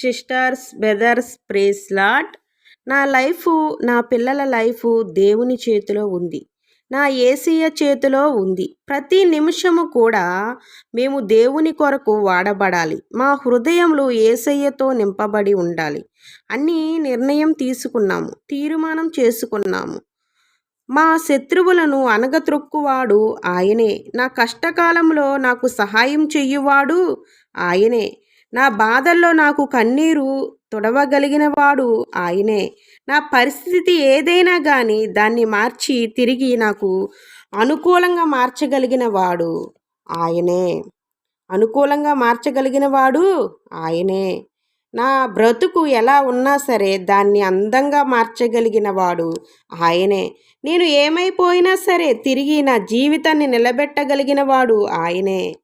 Sisters brothers praise lot నా life నా పిల్లల లైఫ్ దేవుని చేతిలో ఉంది. నా ఏసీయ చేతిలో ఉంది. ప్రతి నిమిషము కూడా మేము దేవుని కొరకు వాడబడాలి. మా హృదయంలో ఏసయ్యతో నింపబడి ఉండాలి. అన్నీ నిర్ణయం తీసుకున్నాము. తీర్మానం చేసుకున్నాము. మా శత్రువులను అనగత్రొక్కువాడు ఆయనే. నా కష్టకాలంలో నాకు సహాయం చెయ్యువాడు ఆయనే. నా బాధల్లో నాకు కన్నీరు తుడవగలిగినవాడు ఆయనే. నా పరిస్థితి ఏదైనా కానీ దాన్ని మార్చి తిరిగి నాకు అనుకూలంగా మార్చగలిగిన వాడు ఆయనే. అనుకూలంగా మార్చగలిగిన వాడు ఆయనే. నా బ్రతుకు ఎలా ఉన్నా సరే దాన్ని అందంగా మార్చగలిగిన వాడు ఆయనే. నేను ఏమైపోయినా సరే తిరిగి నా జీవితాన్ని నిలబెట్టగలిగిన వాడు ఆయనే.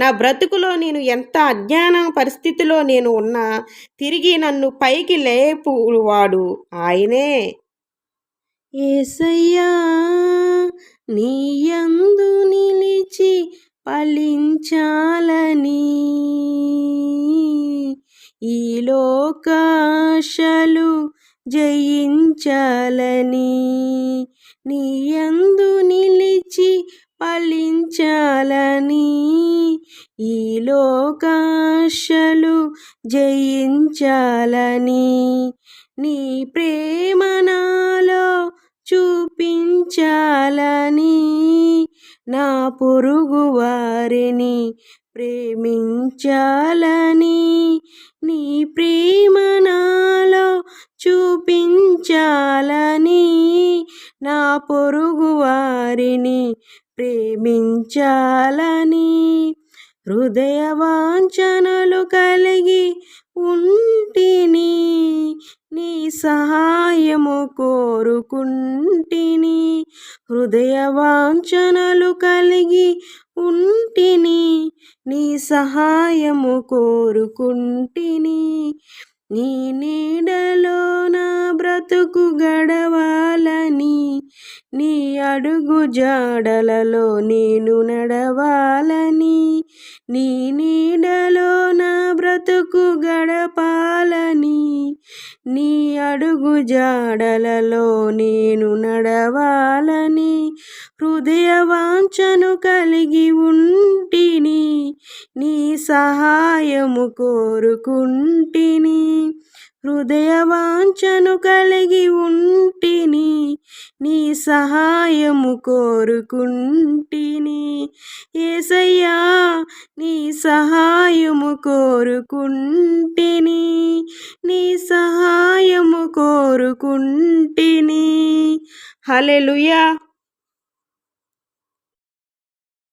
నా బ్రతుకులో నేను ఎంత అజ్ఞాన పరిస్థితిలో నేను ఉన్నా తిరిగి నన్ను పైకి లేపువాడు ఆయనే. ఏసయ్యా నీయందు నిలిచి ఫలించాలని. ఈ లోకాశలు జయించాలని. నీయందు నిలిచి ఫలించాలని. ఈ లోకాశలు జయించాలని నీ ప్రేమ నాలో చూపించాలని నా పొరుగు వారిని ప్రేమించాలని నీ ప్రేమ నాలో చూపించాలని నా పొరుగు వారిని ప్రేమించాలని హృదయ వాంఛనలు కలిగి ఉంటిని నీ సహాయము కోరుకుంటిని. హృదయ వాంఛనలు కలిగి ఉంటిని నీ సహాయము కోరుకుంటిని. నీ నీడలో నా బ్రతుకు గడవాలని నీ అడుగు జాడలలో నేను నడవాలని. నీ నీడలో నా బ్రతుకు గడపాలని నీ అడుగు జాడలలో నేను నడవాలని హృదయ వాంఛను కలిగి ఉంటిని నీ సహాయము కోరుకుంటిని హృదయ వాంఛను కలిగి ఉంటిని నీ సహాయము కోరుకుంటిని. ఏసయ్యా నీ సహాయము కోరుకుంటిని. నీ సహాయము కోరుకుంటిని. హలెలుయా